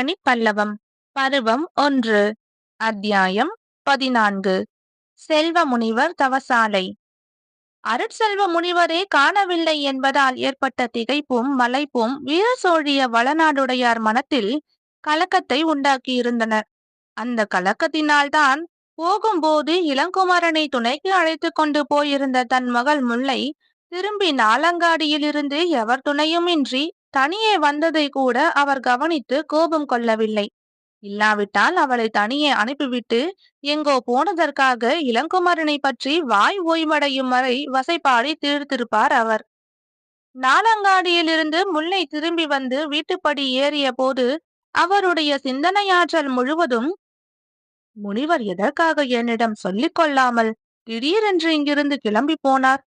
மணிப்பல்லவம் பருவம் ஒன்று. அத்தியாயம் பதினான்கு. செல்வ முனிவர் தவசாலை. அருட்செல்வ முனிவரே காணவில்லை என்பதால் ஏற்பட்ட திகைப்பும் மலைப்பும் வீர சோழிய வளநாடுடையார் மனத்தில் கலக்கத்தை உண்டாக்கியிருந்தனர் அந்த கலக்கத்தினால்தான் போகும்போது இளங்குமரனை துணைக்கு அழைத்து கொண்டு போயிருந்த தன் மகள் முல்லை திரும்பி நாலங்காடியிலிருந்து எவர் துணையுமின்றி தனியே வந்ததை கூட அவர் கவனித்து கோபம் கொள்ளவில்லை. இல்லாவிட்டால் அவளை தனியே அனுப்பிவிட்டு எங்கோ போனதற்காக இளங்குமரனை பற்றி வாய் ஓய்வடையும் வரை வசைப்பாடி தீர்த்திருப்பார் அவர். நாலங்காடியிலிருந்து முல்லை திரும்பி வந்து வீட்டுப்படி ஏறிய போது அவருடைய சிந்தனையாற்றல் முழுவதும் முனிவர் எதற்காக என்னிடம் சொல்லிக் கொள்ளாமல் திடீரென்று இங்கிருந்து கிளம்பி போனார்?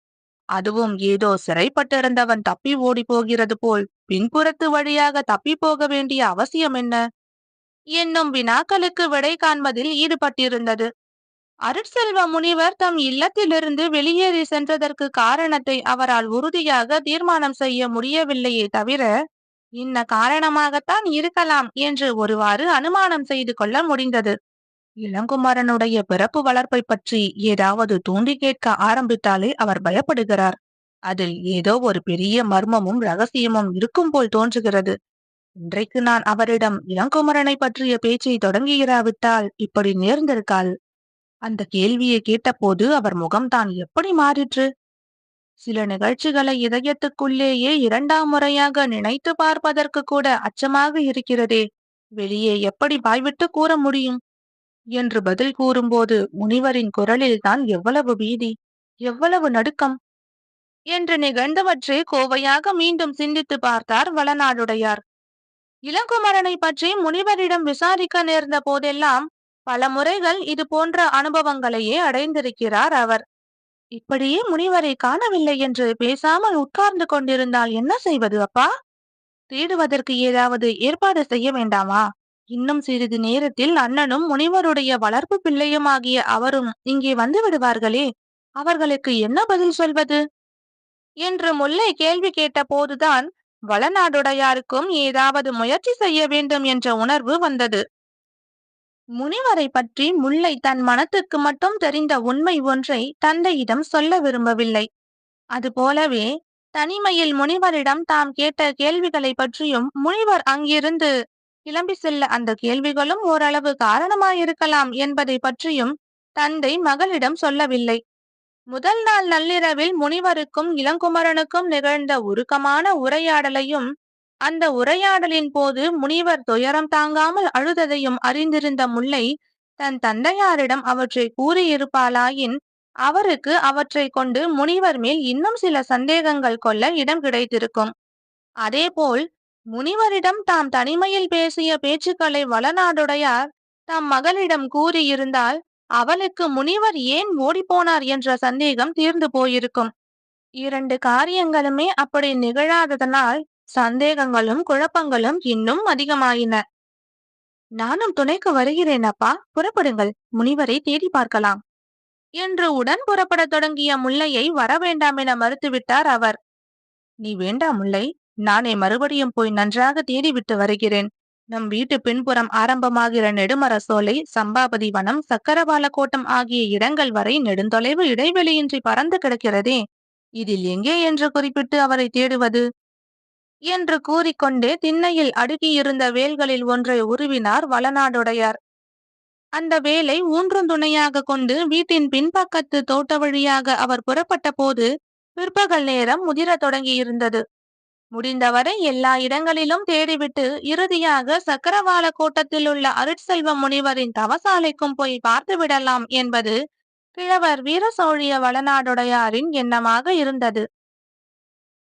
அதுவும் ஏதோ சிறைப்பட்டிருந்தவன் தப்பி ஓடி போகிறது போல் பின்புறத்து வழியாக தப்பி போக வேண்டிய அவசியம் என்ன? என்னும் வினாக்களுக்கு விடை காண்பதில் ஈடுபட்டிருந்தது. அருட்செல்வ முனிவர் தம் இல்லத்திலிருந்து வெளியேறி சென்றதற்கு காரணத்தை அவரால் உறுதியாக தீர்மானம் செய்ய முடியவில்லையே தவிர இன்ன காரணமாகத்தான் இருக்கலாம் என்று ஒருவாறு அனுமானம் செய்து கொள்ள முடிந்தது. இளங்குமரனுடைய பிறப்பு வளர்ப்பை பற்றி ஏதாவது தூண்டி கேட்க ஆரம்பித்தாலே அவர் பயப்படுகிறார். அதில் ஏதோ ஒரு பெரிய மர்மமும் ரகசியமும் இருக்கும் போல் தோன்றுகிறது. இன்றைக்கு நான் அவரிடம் இளங்குமரனை பற்றிய பேச்சை தொடங்கியிராவிட்டால் இப்படி நேர்ந்திருக்காள்? அந்த கேள்வியை கேட்டபோது அவர் முகம்தான் எப்படி மாறிற்று? சில நிகழ்ச்சிகளை இதயத்துக்குள்ளேயே இரண்டாம் முறையாக நினைத்து பார்ப்பதற்கு கூட அச்சமாக இருக்கிறதே. வெளியே எப்படி வாய்விட்டு கூற முடியும்? என்று பதில் கூறும்போது முனிவரின் குரலில் தான் எவ்வளவு பீதி எவ்வளவு நடுக்கம். என்று நிகழ்ந்தவற்றை கோவையாக மீண்டும் சிந்தித்து பார்த்தார் வளநாடுடையார். இளங்குமரனை பற்றி முனிவரிடம் விசாரிக்க நேர்ந்த போதெல்லாம் பல முறைகள் இது போன்ற அனுபவங்களையே அடைந்திருக்கிறார் அவர். இப்படியே முனிவரை காணவில்லை என்று பேசாமல் உட்கார்ந்து கொண்டிருந்தால் என்ன செய்வது அப்பா? தேடுவதற்கு ஏதாவது ஏற்பாடு செய்ய வேண்டாமா? இன்னும் சிறிது நேரத்தில் அண்ணனும் முனிவருடைய வளர்ப்பு பிள்ளையுமாகிய அவரும் இங்கே வந்து விடுவார்களே அவர்களுக்கு என்ன பதில் சொல்வது? என்று முல்லை கேள்வி கேட்ட போதுதான் வளநாடுடையாருக்கும் ஏதாவது முயற்சி செய்ய வேண்டும் என்ற உணர்வு வந்தது. முனிவரை பற்றி முல்லை தன் மனத்துக்கு மட்டும் தெரிந்த உண்மை ஒன்றை தந்தையிடம் சொல்ல விரும்பவில்லை. அதுபோலவே தனிமையில் முனிவரிடம் தாம் கேட்ட கேள்விகளை பற்றியும் முனிவர் அங்கிருந்து கிளம்பி செல்ல அந்த கேள்விகளும் ஓரளவு காரணமாயிருக்கலாம் என்பதை பற்றியும் தந்தை மகளிடம் சொல்லவில்லை. முதல் நாள் நள்ளிரவில் முனிவருக்கும் இளங்குமரனுக்கும் நிகழ்ந்த உருக்கமான உரையாடலையும் அந்த உரையாடலின் போது முனிவர் துயரம் தாங்காமல் அழுததையும் அறிந்திருந்த முல்லை தன் தந்தையாரிடம் அவற்றை கூறியிருப்பாளாயின் அவருக்கு அவற்றை கொண்டு முனிவர் மேல் இன்னும் சில சந்தேகங்கள் கொள்ள இடம் கிடைத்திருக்கும். அதேபோல் முனிவரிடம் தாம் தனிமையில் பேசிய பேச்சுக்களை வளநாடுடையார் தம் மகளிடம் கூறியிருந்தால் அவளுக்கு முனிவர் ஏன் ஓடிப்போனார் என்ற சந்தேகம் தீர்ந்து போயிருக்கும். இரண்டு காரியங்களுமே அப்படி நிகழாததனால் சந்தேகங்களும் குழப்பங்களும் இன்னும் அதிகமாயின. நானும் துணைக்கு வருகிறேன் அப்பா புறப்படுங்கள் முனிவரை தேடி பார்க்கலாம் என்று உடன் புறப்படத் தொடங்கிய முல்லையை வர வேண்டாம் என மறுத்துவிட்டார் அவர். நீ வேண்டாம் முல்லை நானே மறுபடியும் போய் நன்றாக தேடிவிட்டு வருகிறேன். நம் வீட்டு பின்புறம் ஆரம்பமாகிற நெடுமர சோலை சம்பாபதி வனம் சக்கரவால கோட்டம் ஆகிய இடங்கள் வரை நெடுந்தொலைவு இடைவெளியின்றி பறந்து கிடக்கிறதே இதில் எங்கே என்று குறிப்பிட்டு அவரை தேடுவது? என்று கூறிக்கொண்டே திண்ணையில் அடுக்கியிருந்த வேல்களில் ஒன்றை உருவினார் வளநாடுடையார். அந்த வேலை ஊன்றும் துணையாக கொண்டு வீட்டின் பின்பக்கத்து தோட்ட வழியாக அவர் புறப்பட்ட போது பிற்பகல் நேரம் முதிரத் தொடங்கியிருந்தது. முடிந்தவரை எல்லா இடங்களிலும் தேடிவிட்டு இறுதியாக சக்கரவாள கோட்டத்தில் உள்ள அருட்செல்வ முனிவரின் தவசாலைக்கும் போய் பார்த்து விடலாம் என்பது கிழவர் வீர சோழிய வளநாடுடையாரின் எண்ணமாக இருந்தது.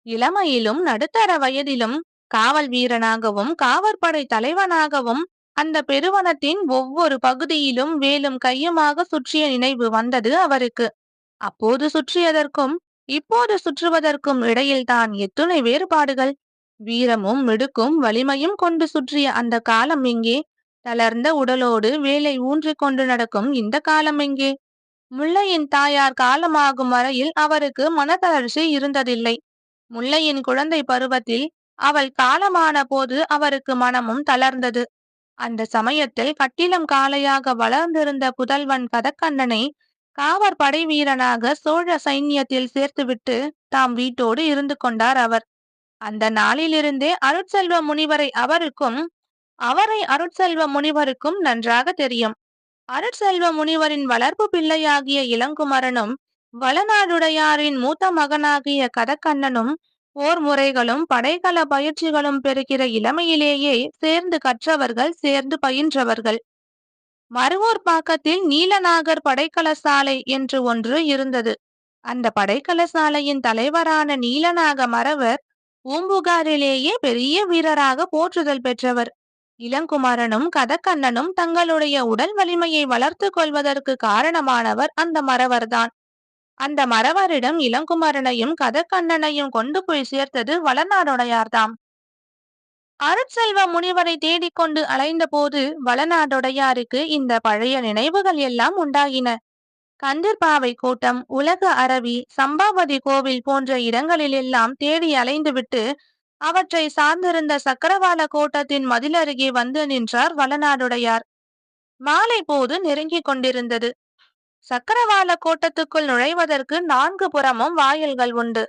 இளமையிலும் நடுத்தர வயதிலும் காவல் வீரனாகவும் காவற்படை தலைவனாகவும் அந்த பெருவனத்தின் ஒவ்வொரு பகுதியிலும் வேலும் கையுமாக சுற்றிய நினைவு வந்தது அவருக்கு. அப்போது சுற்றியதற்கும் இப்போது சுற்றுவதற்கும் இடையில்தான் எத்துணை வேறுபாடுகள். வீரமும் மிடுக்கும் வலிமையும் கொண்டு சுற்றிய அந்த காலம் எங்கே? தளர்ந்த உடலோடு வேலை ஊன்றிக் கொண்டு நடக்கும் இந்த காலம் எங்கே? முல்லையின் தாயார் காலமாகும் வரையில் அவருக்கு மனதளர்ச்சி இருந்ததில்லை. முல்லையின் குழந்தை பருவத்தில் அவள் காலமான போது அவருக்கு மனமும் தளர்ந்தது. அந்த சமயத்தில் கட்டிலம் காளையாக வளர்ந்திருந்த புதல்வன் கதக்கண்ணனை காவற் படை வீரனாக சோழ சைன்யத்தில் சேர்த்துவிட்டு தாம் வீட்டோடு இருந்து கொண்டார் அவர். அந்த நாளிலிருந்தே அருட்செல்வ முனிவரை அவருக்கும் அவரை அருட்செல்வ முனிவருக்கும் நன்றாக தெரியும். அருட்செல்வ முனிவரின் வளர்ப்பு பிள்ளையாகிய இளங்குமரனும் வளநாடுடையாரின் மூத்த மகனாகிய கதக்கண்ணனும் போர் முறைகளும் படைகள பயிற்சிகளும் பெறுகிற இளமையிலேயே சேர்ந்து கற்றவர்கள் சேர்ந்து பயின்றவர்கள். மருவூர் பாக்கத்தில் நீலநாகர் படைக்கல சாலை என்று ஒன்று இருந்தது. அந்த படைக்கல சாலையின் தலைவரான நீலநாக மறவர் பூம்புகாரிலேயே பெரிய வீரராக போற்றுதல் பெற்றவர். இளங்குமரனும் கதக்கண்ணனும் தங்களுடைய உடல் வலிமையை வளர்த்து கொள்வதற்கு காரணமானவர் அந்த மறவர்தான். அந்த மறவரிடம் இளங்குமரனையும் கதக்கண்ணனையும் கொண்டு போய் சேர்த்தது வளநாடுடையார்தாம். அருட்செல்வ முனிவரை தேடிக்கொண்டு அலைந்த போது வளநாடுடையாருக்கு இந்த பழைய நினைவுகள் எல்லாம் உண்டாகின. கந்தர்பாவை கூட்டம் உலக அரவி சம்பாவதி கோவில் போன்ற இடங்களிலெல்லாம் தேடி அலைந்துவிட்டு அவற்றை சார்ந்திருந்த சக்கரவாள கோட்டத்தின் மதிலருகே வந்து நின்றார் வளநாடுடையார். மாலை போது நெருங்கிக் கொண்டிருந்தது. சக்கரவாள கோட்டத்துக்குள் நுழைவதற்கு நான்கு புறமும் வாயில்கள் உண்டு.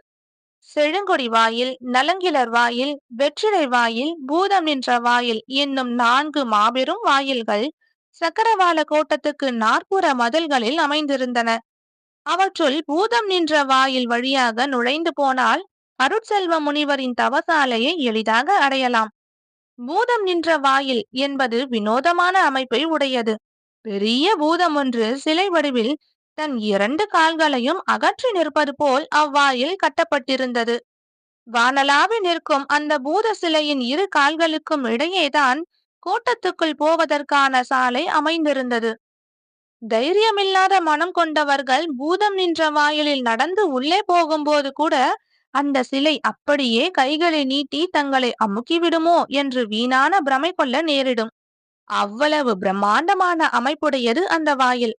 செழுங்கொடி வாயில் நலங்கிலர் வாயில் வெற்றிலை வாயில் பூதம் நின்ற வாயில் என்னும் நான்கு மாபெரும் வாயில்கள் சக்கரவாள கோட்டத்துக்கு நாற்புற மதல்களில் அமைந்திருந்தன. அவற்றுள் பூதம் நின்ற வாயில் வழியாக நுழைந்து போனால் அருட்செல்வ முனிவரின் தவசாலையை எளிதாக அடையலாம். பூதம் நின்ற வாயில் என்பது வினோதமான அமைப்பை உடையது. பெரிய பூதம் ஒன்று சிலை வடிவில் தன் இரண்டு கால்களையும் அகற்றி நிற்பது போல் அவ்வாயில் கட்டப்பட்டிருந்தது. வானலாவி நிற்கும் அந்த பூத சிலையின் இரு கால்களுக்கும் இடையேதான் கோட்டத்துக்குள் போவதற்கான சாலை அமைந்திருந்தது. தைரியமில்லாத மனம் கொண்டவர்கள் பூதம் நின்ற வாயிலில் நடந்து உள்ளே போகும்போது கூட அந்த சிலை அப்படியே கைகளை நீட்டி தங்களை அமுக்கிவிடுமோ என்று வீணான பிரமை கொள்ள நேரிடும். அவ்வளவு பிரம்மாண்டமான அமைப்புடையது அந்த வாயில்.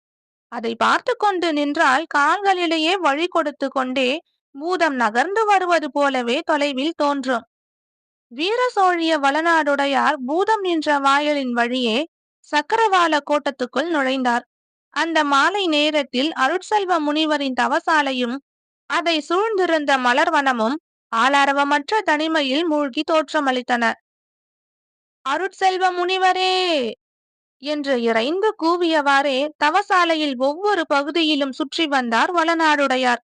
அதை பார்த்து கொண்டு நின்றால் கால்களிலேயே வழி கொடுத்து கொண்டே பூதம் நகர்ந்து வருவது போலவே தொலைவில் தோன்றும். வீர சோழிய வளநாடுடையார் பூதம் நின்ற வாயிலின் வழியே சக்கரவால கோட்டத்துக்குள் நுழைந்தார். அந்த மாலை நேரத்தில் அருட்செல்வ முனிவரின் தவசாலையும் அதை சூழ்ந்திருந்த மலர்வனமும் ஆளாரவமற்ற தனிமையில் மூழ்கி தோற்றமளித்தன. அருட்செல்வ முனிவரே! என்று இறைந்து கூவியவாறே தவசாலையில் ஒவ்வொரு பகுதியிலும் சுற்றி வந்தார் வளநாடுடையார்.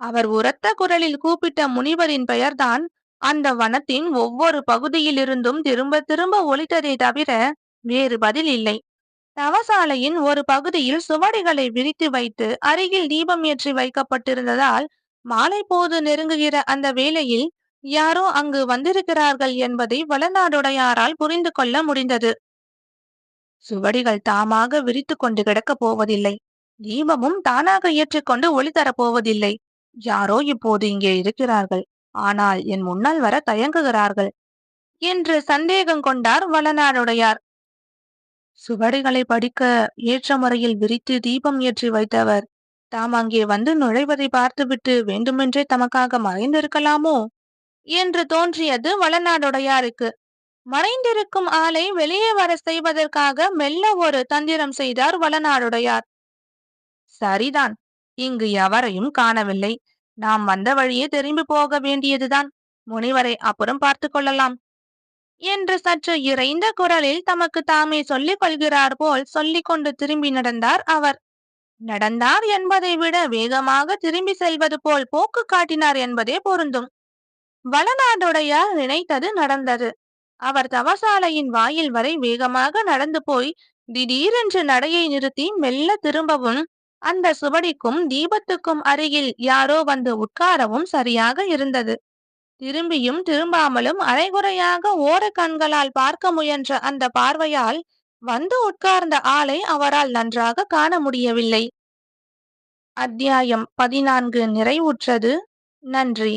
அவர் உரத்த குரலில் கூப்பிட்ட முனிவரின் பெயர்தான் அந்த வனத்தின் ஒவ்வொரு பகுதியிலிருந்தும் திரும்ப திரும்ப ஒலித்ததை தவிர வேறு பதில் இல்லை. தவசாலையின் ஒரு பகுதியில் சுவடிகளை விரித்து வைத்து அருகில் தீபம் ஏற்றி வைக்கப்பட்டிருந்ததால் மாலை போது நெருங்குகிற அந்த வேளையில் யாரோ அங்கு வந்திருக்கிறார்கள் என்பதை வளநாடுடையாரால் புரிந்து கொள்ள முடிந்தது. சுவடிகள் தாமாக விரித்து கொண்டு கிடக்கப் போவதில்லை. தீபமும் தானாக ஏற்றிக்கொண்டு ஒளி தரப்போவதில்லை யாரோ இப்போது இங்கே இருக்கிறார்கள். ஆனால் என் முன்னால் வர தயங்குகிறார்கள். என்று சந்தேகம் கொண்டார் வளநாடுடையார். சுவடிகளை படிக்க ஏற்ற முறையில் விரித்து தீபம் ஏற்றி வைத்தவர் தாம் அங்கே வந்து நுழைவதை பார்த்துவிட்டு வேண்டுமென்றே தமக்காக மறைந்திருக்கலாமோ? என்று தோன்றியது வளநாடுடையாருக்கு. மறைந்திருக்கும் ஆளை வெளியே வர செய்வதற்காக மெல்ல ஒரு தந்திரம் செய்தார் வளநாடுடையார். சரிதான் இங்கு எவரையும் காணவில்லை. நாம் வந்த வழியே திரும்பி போக வேண்டியதுதான். முனிவரை அப்புறம் பார்த்து கொள்ளலாம். என்று சற்று இறைந்த குரலில் தமக்கு தாமே சொல்லிக் கொள்கிறார் போல் சொல்லிக் கொண்டு திரும்பி நடந்தார் அவர். நடந்தார் என்பதை விட வேகமாக திரும்பி செல்வது போல் போக்கு காட்டினார் என்பதே பொருந்தும். வளநாடுடையார் நினைத்தது நடந்தது. அவர் தவசாலையின் வாயில் வரை வேகமாக நடந்து போய் திடீரென்று நடையை நிறுத்தி மெல்ல திரும்பவும் அந்த சுவடிக்கும் தீபத்துக்கும் அருகில் யாரோ வந்து உட்காரவும் சரியாக இருந்தது. திரும்பியும் திரும்பாமலும் அரைகுறையாக ஓர கண்களால் பார்க்க முயன்ற அந்த பார்வையால் வந்து உட்கார்ந்த ஆளை அவரால் நன்றாக காண முடியவில்லை. அத்தியாயம் பதினான்கு நிறைவுற்றது. நன்றி.